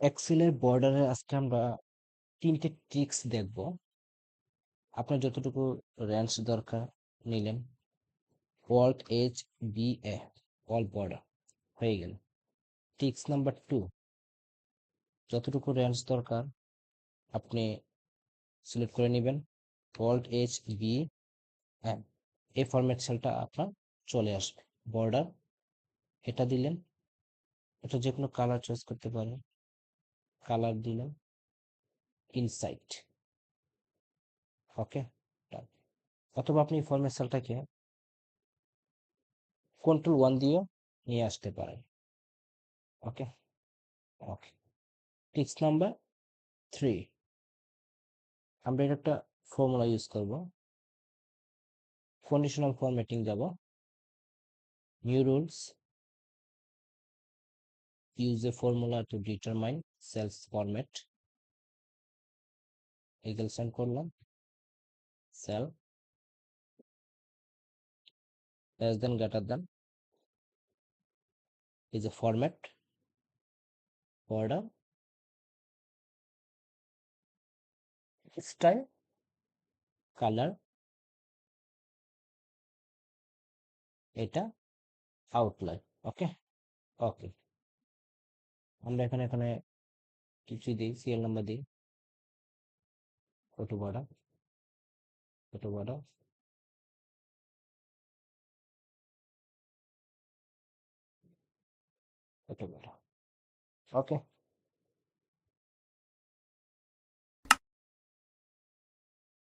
এক্সেলের বর্ডারে আজকে আমরা তিনটে ট্রিক্স দেখব। আপনার যতটুকু রেঞ্জ দরকার নিলেন। World H B A all border হয়ে গেল। ট্রিক্স নাম্বার টু যতটুকু রেঞ্জ দরকার আপনি সিলেক্ট করে নেবেন। ওয়ার্ল্ড এইচ বি এম এই ফরম্যাট সেলটা আপনার চলে আসবে। বর্ডার এটা দিলেন, এটা যে কোনো কালার চয়েস করতে পারেন। কালার দিলেন ইনসাইট ওকে অথবা আপনি ফরম্যাট সেলটাকে কন্ট্রোল ওয়ান দিয়ে নিয়ে আসতে পারেন। Okay okay tricks number three আমরা এটা একটা ফর্মুলা ইউজ করব। কন্ডিশনাল ফরম্যাটিং যাব। New rules use a formula to determine cells format equal sign করলাম cell less than greater than is a format border style color এটা outline ওকে ওকে আমরা এখানে এখানে কিছু দিই সিরিয়াল নাম্বার দিই ছোট বড় ছোট বড় ছোট বড় ওকে